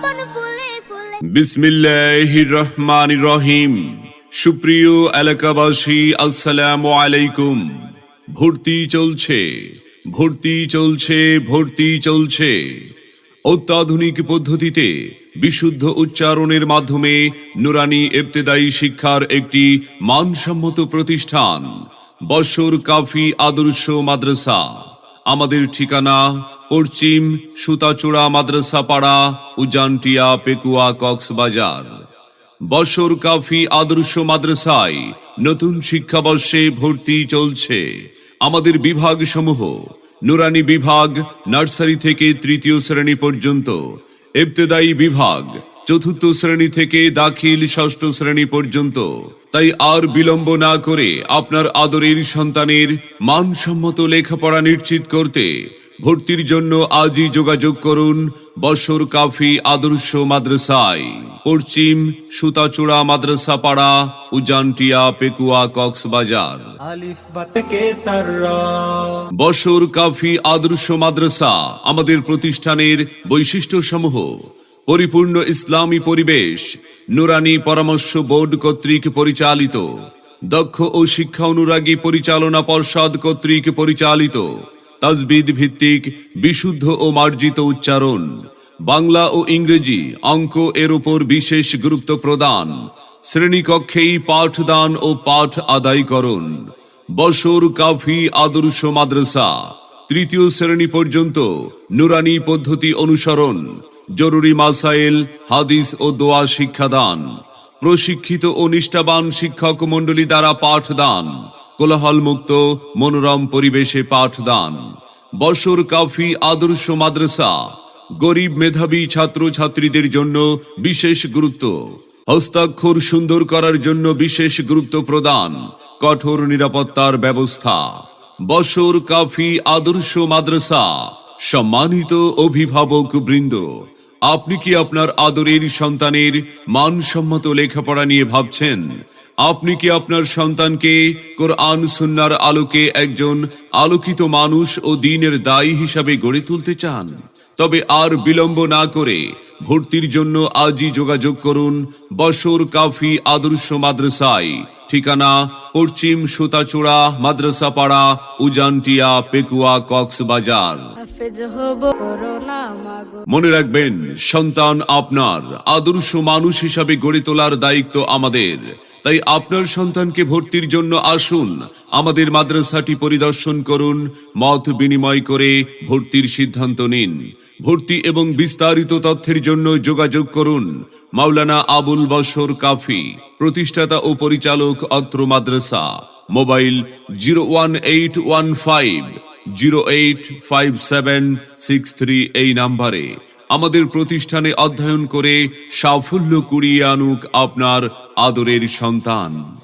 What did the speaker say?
জীবন ফুলে ফুলে। বিসমিল্লাহ রহমান রহিম সুপ্রিয় এলাকাবাসী, আসসালামু আলাইকুম। ভর্তি চলছে ভর্তি চলছে ভর্তি চলছে। অত্যাধুনিক পদ্ধতিতে বিশুদ্ধ উচ্চারণের মাধ্যমে নুরানি এবতেদায়ী শিক্ষার একটি মানসম্মত প্রতিষ্ঠান, বশর কাফি আদর্শ মাদ্রাসা। আমাদের ঠিকানা, পশ্চিম সুতাচূড়া মাদ্রাসা পাড়া, উজানটিয়া, পেকুয়া, কক্সবাজার। বশর কাফি আদর্শ মাদ্রাসায় নতুন শিক্ষাবর্ষে ভর্তি চলছে। আমাদের বিভাগ সমূহ নুরানি বিভাগ, নার্সারি থেকে তৃতীয় শ্রেণি পর্যন্ত এবতেদায়ী বিভাগ চতুর্থ শ্রেণি থেকে দাখিল ষষ্ঠ শ্রেণি পর্যন্ত। তাই আর বিলম্ব না করে আপনার আদরের সন্তানের মানসম্মত লেখাপড়া নিশ্চিত করতে ভর্তির জন্য আজই যোগাযোগ করুন বসর কাফি আদর্শ মাদ্রাসায়। পশ্চিম সুতাচূড়া মাদ্রাসা পাড়া উজানটিয়া পেকুয়া কক্সবাজার। আলিফ বাতকে তার র বশর কাফি আদর্শ মাদ্রাসা আমাদের প্রতিষ্ঠানের বৈশিষ্ট্যসমূহ। পরিপূর্ণ ইসলামী পরিবেশ, নুরানি পরামর্শ বোর্ড কর্তৃক পরিচালিত, দক্ষ ও শিক্ষা অনুরাগী পরিচালনা পর্ষদ কর্তৃক পরিচালিত, তাজবিদ ভিত্তিক, বিশুদ্ধ ও মার্জিত উচ্চারণ, বাংলা ও ইংরেজি অঙ্ক এর উপর বিশেষ গুরুত্ব প্রদান, শ্রেণীকক্ষেই পাঠদান ও পাঠ আদায় করুন বশর কাফি আদর্শ মাদ্রাসা, তৃতীয় শ্রেণি পর্যন্ত নুরানি পদ্ধতি অনুসরণ জরুরি মাসাইল, হাদিস ও দোয়া শিক্ষাদান। প্রশিক্ষিত ও নিষ্ঠাবান শিক্ষক মণ্ডলী দ্বারা পাঠদান। কোলাহল মুক্ত মনোরম পরিবেশে পাঠদান। বসর কাফি আদর্শ মাদ্রাসা। গরিব মেধাবী ছাত্র ছাত্রীদের জন্য বিশেষ গুরুত্ব। হস্তাক্ষর সুন্দর করার জন্য বিশেষ গুরুত্ব প্রদান। কঠোর নিরাপত্তার ব্যবস্থা। বসর কাফি আদর্শ মাদ্রাসা। সম্মানিত অভিভাবক বৃন্দ আপনি কি আপনার আদরের সন্তানের মানসম্মত লেখাপড়া নিয়ে ভাবছেন? আপনি কি আপনার সন্তানকে কোরআন সুন্নার আলোকে একজন আলোকিত মানুষ ও দিনের দায়ী হিসাবে গড়ে তুলতে চান? তবে আর বিলম্ব না করে ভর্তির জন্য আজই যোগাযোগ করুন বসর কাফি আদর্শ মাদ্রাসায়। ঠিকানা পশ্চিম সুতাচূড়া মাদ্রাসা পাড়া উজানটিয়া, পেকুয়া, কক্সবাজার। মনে রাখবেন, সন্তান আপনার, আদর্শ মানুষ হিসাবে গড়ে তোলার দায়িত্ব আমাদের। তাই আপনার সন্তানকে ভর্তির জন্য আসুন, আমাদের মাদ্রাসাটি পরিদর্শন করুন, মত বিনিময় করে ভর্তির সিদ্ধান্ত নিন। ভর্তি এবং বিস্তারিত তথ্যের জন্য যোগাযোগ করুন, মাওলানা আবুল বশর কাফি, প্রতিষ্ঠাতা ও পরিচালক অত্র মাদ্রাসা। Mobile zero one eight one five zero eight five seven six three এই নাম্বারে আমাদের প্রতিষ্ঠানে অধ্যয়ন করে সাফল্য কুড়িয়ে আনুক আপনার আদরের সন্তান।